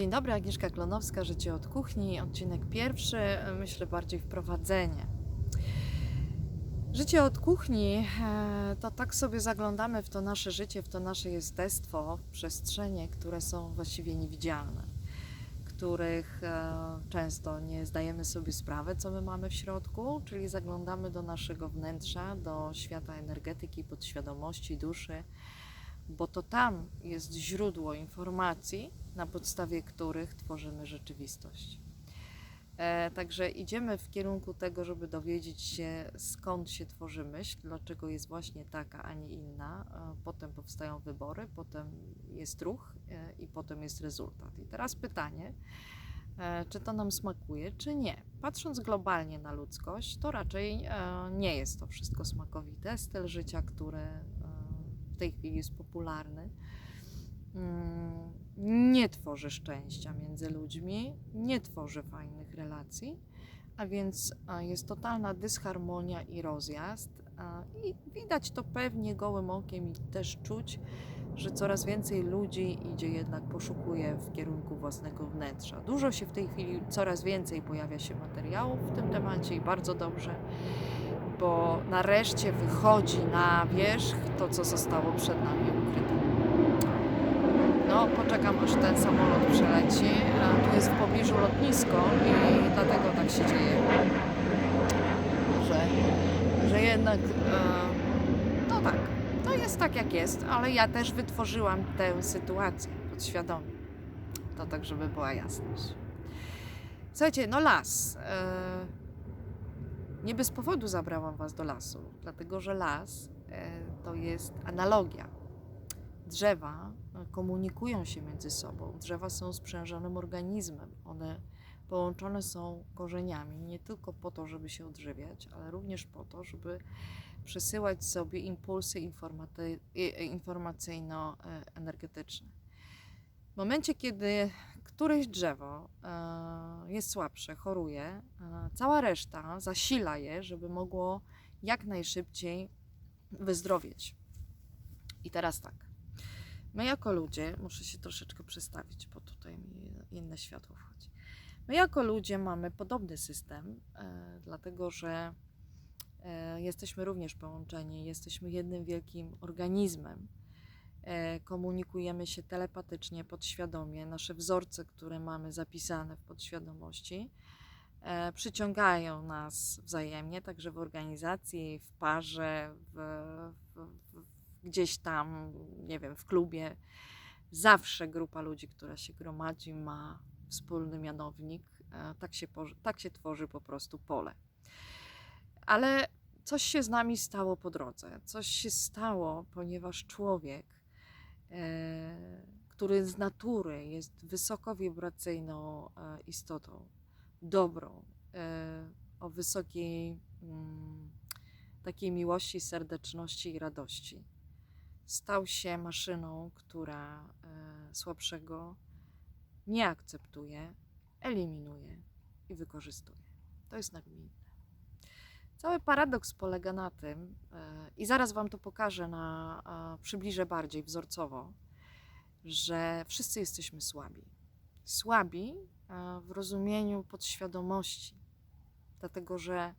Dzień dobry, Agnieszka Klonowska, Życie od Kuchni, odcinek pierwszy, myślę bardziej wprowadzenie. Życie od kuchni e, to tak sobie zaglądamy w to nasze życie, w to nasze jestestwo, w przestrzenie, które są właściwie niewidzialne, których e, często nie zdajemy sobie sprawy, co my mamy w środku, czyli zaglądamy do naszego wnętrza, do świata energetyki, podświadomości, duszy, bo to tam jest źródło informacji, na podstawie których tworzymy rzeczywistość. E, także idziemy w kierunku tego, żeby dowiedzieć się, skąd się tworzy myśl, dlaczego jest właśnie taka, a nie inna. E, potem powstają wybory, potem jest ruch e, i potem jest rezultat. I teraz pytanie, czy to nam smakuje, czy nie. Patrząc globalnie na ludzkość, to raczej nie jest to wszystko smakowite. Styl życia, który w tej chwili jest popularny, nie tworzy szczęścia między ludźmi, nie tworzy fajnych relacji, a więc jest totalna dysharmonia i rozjazd. I widać to pewnie gołym okiem i też czuć, że coraz więcej ludzi idzie jednak, poszukuje w kierunku własnego wnętrza. Dużo się w tej chwili, coraz więcej pojawia się materiałów w tym temacie i bardzo dobrze, bo nareszcie wychodzi na wierzch to, co zostało przed nami ukryte. No, poczekam aż ten samolot przeleci. A tu jest w pobliżu lotnisko i dlatego tak się dzieje, że, że jednak e, no tak, to jest tak jak jest, ale ja też wytworzyłam tę sytuację podświadomie. To tak, żeby była jasność. Słuchajcie, no las. E, nie bez powodu zabrałam Was do lasu, dlatego że las e, to jest analogia drzewa komunikują się między sobą. Drzewa są sprzężonym organizmem. One połączone są korzeniami nie tylko po to, żeby się odżywiać, ale również po to, żeby przesyłać sobie impulsy informacyjno-energetyczne. W momencie, kiedy któreś drzewo e, jest słabsze, choruje, e, cała reszta zasila je, żeby mogło jak najszybciej wyzdrowieć. I teraz tak. My jako ludzie, muszę się troszeczkę przestawić, bo tutaj mi inne światło wchodzi. My jako ludzie mamy podobny system, e, dlatego że e, jesteśmy również połączeni, jesteśmy jednym wielkim organizmem. E, komunikujemy się telepatycznie, podświadomie. Nasze wzorce, które mamy zapisane w podświadomości, przyciągają nas wzajemnie, także w organizacji, w parze, w, w, w, gdzieś tam, nie wiem, w klubie. Zawsze grupa ludzi, która się gromadzi, ma wspólny mianownik. E, Tak się, tak się tworzy po prostu pole. Ale coś się z nami stało po drodze. Coś się stało, ponieważ człowiek, e, który z natury jest wysoko wibracyjną e, istotą, dobrą, o wysokiej mm, takiej miłości, serdeczności i radości, stał się maszyną, która e, słabszego nie akceptuje, eliminuje i wykorzystuje. To jest nagminne. Cały paradoks polega na tym, e, i zaraz Wam to pokażę, na, przybliżę bardziej wzorcowo, że wszyscy jesteśmy słabi. Słabi e, w rozumieniu podświadomości, dlatego że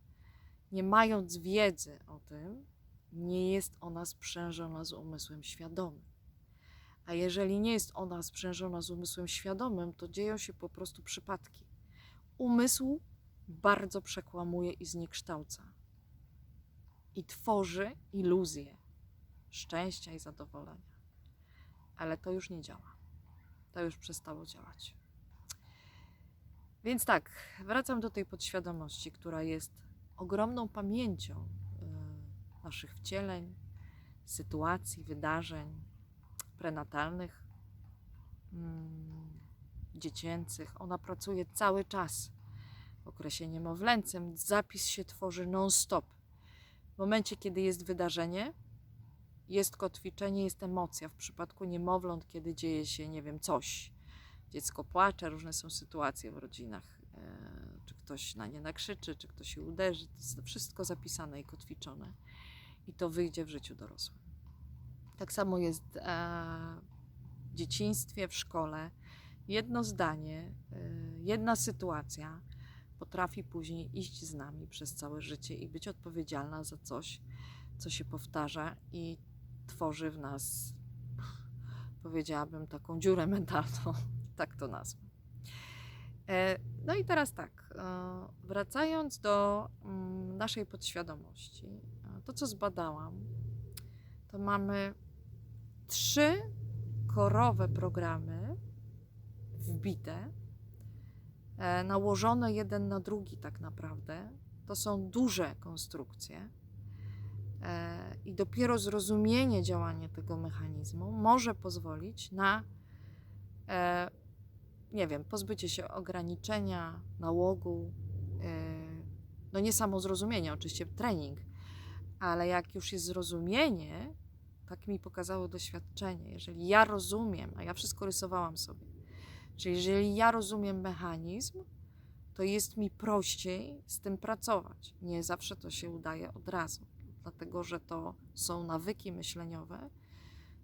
nie mając wiedzy o tym, nie jest ona sprzężona z umysłem świadomym. A jeżeli nie jest ona sprzężona z umysłem świadomym, to dzieją się po prostu przypadki. Umysł bardzo przekłamuje i zniekształca. I tworzy iluzję szczęścia i zadowolenia. Ale to już nie działa. To już przestało działać. Więc tak, wracam do tej podświadomości, która jest ogromną pamięcią naszych wcieleń, sytuacji, wydarzeń prenatalnych, mm, dziecięcych. Ona pracuje cały czas. W okresie niemowlęcym zapis się tworzy non-stop. W momencie, kiedy jest wydarzenie, jest kotwiczenie, jest emocja. W przypadku niemowląt, kiedy dzieje się, nie wiem, coś, dziecko płacze, różne są sytuacje w rodzinach, e, czy ktoś na nie nakrzyczy, czy ktoś się uderzy, to jest wszystko zapisane i kotwiczone i to wyjdzie w życiu dorosłym. Tak samo jest e, w dzieciństwie, w szkole. jedno zdanie, y, jedna sytuacja potrafi później iść z nami przez całe życie i być odpowiedzialna za coś, co się powtarza i tworzy w nas, powiedziałabym, taką dziurę mentalną, tak to nazwę. E, No i teraz tak, e, wracając do mm, naszej podświadomości, e, to co zbadałam, to mamy trzy korowe programy wbite, e, nałożone jeden na drugi tak naprawdę. To są duże konstrukcje. E, I dopiero zrozumienie działania tego mechanizmu może pozwolić na, e, nie wiem, pozbycie się ograniczenia, nałogu, no nie samo zrozumienie, oczywiście trening, ale jak już jest zrozumienie, tak mi pokazało doświadczenie. Jeżeli ja rozumiem, a ja wszystko rysowałam sobie, czyli jeżeli ja rozumiem mechanizm, to jest mi prościej z tym pracować. Nie zawsze to się udaje od razu, dlatego że to są nawyki myśleniowe,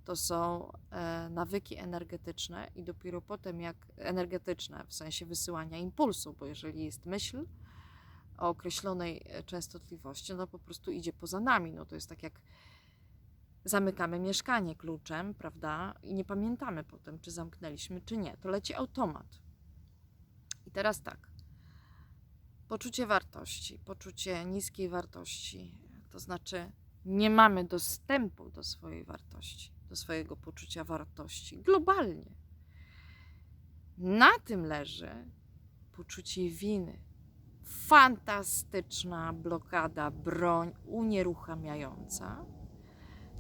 to są e, nawyki energetyczne i dopiero potem jak energetyczne w sensie wysyłania impulsu, bo jeżeli jest myśl o określonej e, częstotliwości, no po prostu idzie poza nami. No to jest tak jak zamykamy mieszkanie kluczem, prawda? I nie pamiętamy potem, czy zamknęliśmy, czy nie. To leci automat. I teraz tak. Poczucie wartości, poczucie niskiej wartości, to znaczy nie mamy dostępu do swojej wartości, do swojego poczucia wartości globalnie. Na tym leży poczucie winy. Fantastyczna blokada, broń unieruchamiająca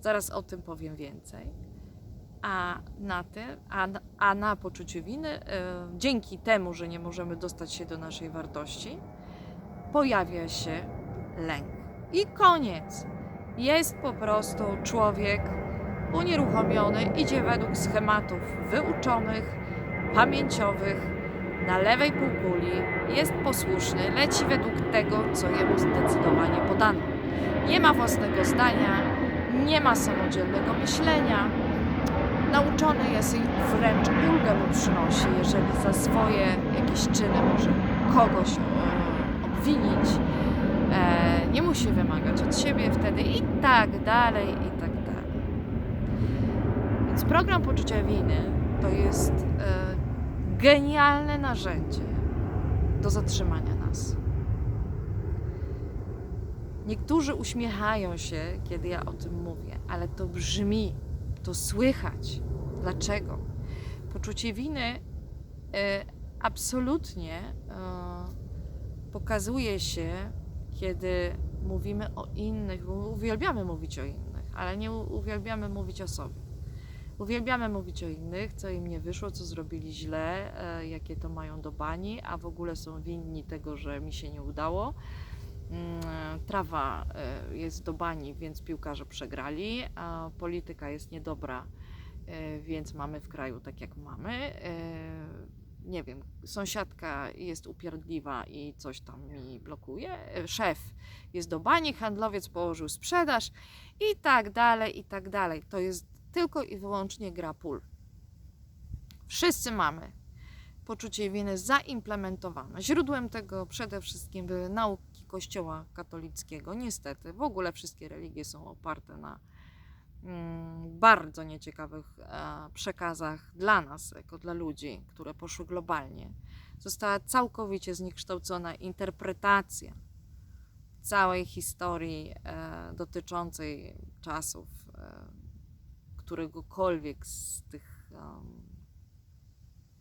Zaraz o tym powiem więcej. A na tym, a, na- a na poczuciu winy, e, dzięki temu, że nie możemy dostać się do naszej wartości, pojawia się lęk. I koniec. Jest po prostu człowiek unieruchomiony, idzie według schematów wyuczonych, pamięciowych, na lewej półkuli, jest posłuszny, leci według tego, co jemu zdecydowanie podano. Nie ma własnego zdania, nie ma samodzielnego myślenia. Nauczony jest i wręcz ulgę mu przynosi, jeżeli za swoje jakieś czyny może kogoś e, obwinić. E, nie musi wymagać od siebie wtedy i tak dalej, i tak dalej. Więc program poczucia winy to jest e, genialne narzędzie do zatrzymania nas. Niektórzy uśmiechają się, kiedy ja o tym mówię, ale to brzmi, to słychać. Dlaczego? Poczucie winy e, absolutnie e, pokazuje się, kiedy mówimy o innych, uwielbiamy mówić o innych, ale nie uwielbiamy mówić o sobie. Uwielbiamy mówić o innych, co im nie wyszło, co zrobili źle, e, jakie to mają do bani, a w ogóle są winni tego, że mi się nie udało. Mm, Trawa e, jest do bani, więc piłkarze przegrali, a polityka jest niedobra, e, więc mamy w kraju tak jak mamy. Nie wiem, sąsiadka jest upierdliwa i coś tam mi blokuje. Szef jest do bani, handlowiec położył sprzedaż i tak dalej, i tak dalej. To jest tylko i wyłącznie gra pól. Wszyscy mamy poczucie winy zaimplementowane. Źródłem tego przede wszystkim były nauki Kościoła katolickiego. Niestety, w ogóle wszystkie religie są oparte na mm, bardzo nieciekawych e, przekazach dla nas, jako dla ludzi, które poszły globalnie. Została całkowicie zniekształcona interpretacja całej historii e, dotyczącej czasów e, któregokolwiek z tych em,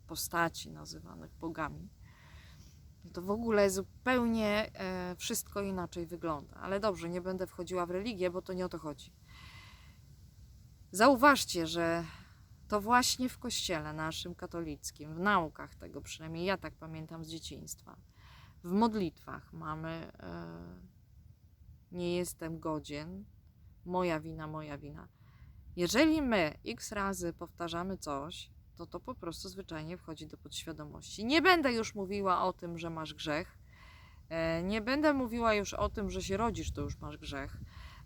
postaci nazywanych bogami, to w ogóle zupełnie e, wszystko inaczej wygląda. Ale dobrze, nie będę wchodziła w religię, bo to nie o to chodzi. Zauważcie, że to właśnie w kościele naszym katolickim, w naukach tego, przynajmniej ja tak pamiętam z dzieciństwa, w modlitwach mamy e, nie jestem godzien, moja wina, moja wina. Jeżeli my x razy powtarzamy coś, to to po prostu zwyczajnie wchodzi do podświadomości. Nie będę już mówiła o tym, że masz grzech. e, Nie będę mówiła już o tym, że się rodzisz, to już masz grzech.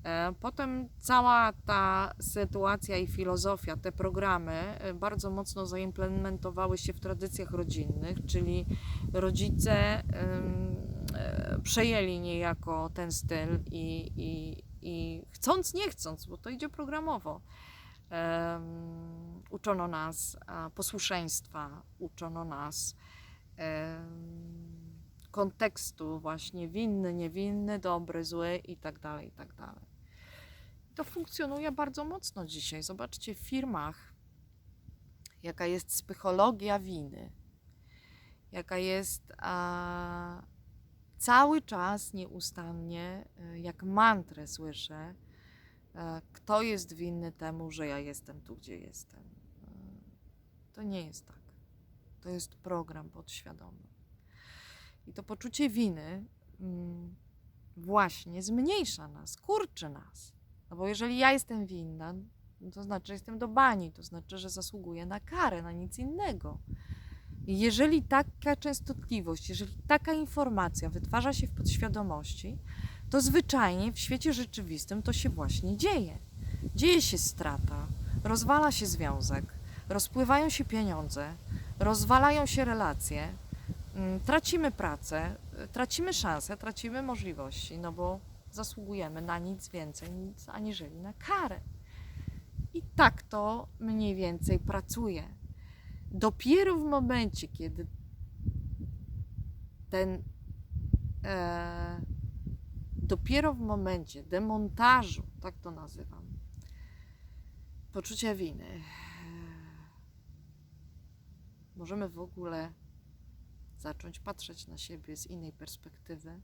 E, Potem cała ta sytuacja i filozofia, te programy e, bardzo mocno zaimplementowały się w tradycjach rodzinnych, czyli rodzice przejęli niejako ten styl i, i, i chcąc, nie chcąc, bo to idzie programowo, em, uczono nas posłuszeństwa, uczono nas em, kontekstu właśnie winny, niewinny, dobry, zły i tak dalej, i tak dalej. To funkcjonuje bardzo mocno dzisiaj. Zobaczcie w firmach, jaka jest psychologia winy, jaka jest a, cały czas nieustannie, e, jak mantrę słyszę, e, kto jest winny temu, że ja jestem tu, gdzie jestem. E, To nie jest tak. To jest program podświadomy. I to poczucie winy mm, właśnie zmniejsza nas, kurczy nas. No bo jeżeli ja jestem winna, to znaczy, że jestem do bani, to znaczy, że zasługuję na karę, na nic innego. Jeżeli taka częstotliwość, jeżeli taka informacja wytwarza się w podświadomości, to zwyczajnie w świecie rzeczywistym to się właśnie dzieje. Dzieje się strata, rozwala się związek, rozpływają się pieniądze, rozwalają się relacje, mm, tracimy pracę, tracimy szanse, tracimy możliwości, no bo zasługujemy na nic więcej nic aniżeli na karę. I tak to mniej więcej pracuje. Dopiero w momencie, kiedy ten e, dopiero w momencie demontażu, tak to nazywam, poczucia winy, e, możemy w ogóle zacząć patrzeć na siebie z innej perspektywy,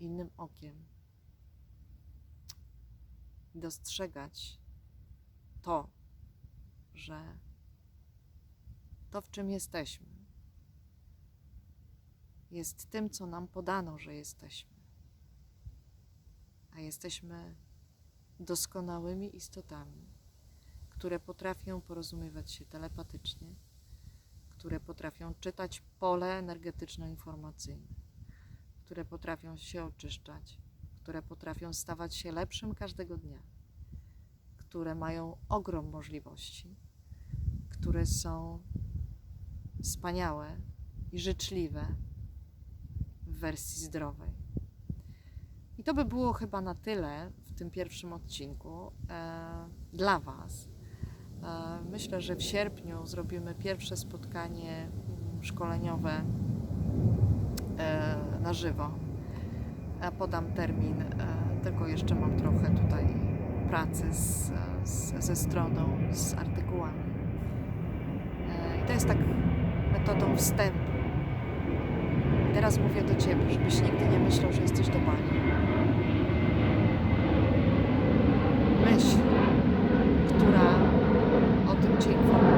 innym okiem, dostrzegać to, że to, w czym jesteśmy, jest tym, co nam podano, że jesteśmy. A jesteśmy doskonałymi istotami, które potrafią porozumiewać się telepatycznie, które potrafią czytać pole energetyczno-informacyjne, które potrafią się oczyszczać, które potrafią stawać się lepszym każdego dnia, które mają ogrom możliwości, które są wspaniałe i życzliwe w wersji zdrowej. I to by było chyba na tyle w tym pierwszym odcinku e, dla Was. E, myślę, że w sierpniu zrobimy pierwsze spotkanie szkoleniowe e, na żywo. E, podam termin, e, tylko jeszcze mam trochę tutaj pracy z, z, ze stroną, z artykułami. E, I to jest tak metodą wstępu. Teraz mówię do Ciebie, żebyś nigdy nie myślał, że jesteś do bani. Myśl, która o tym Cię informuje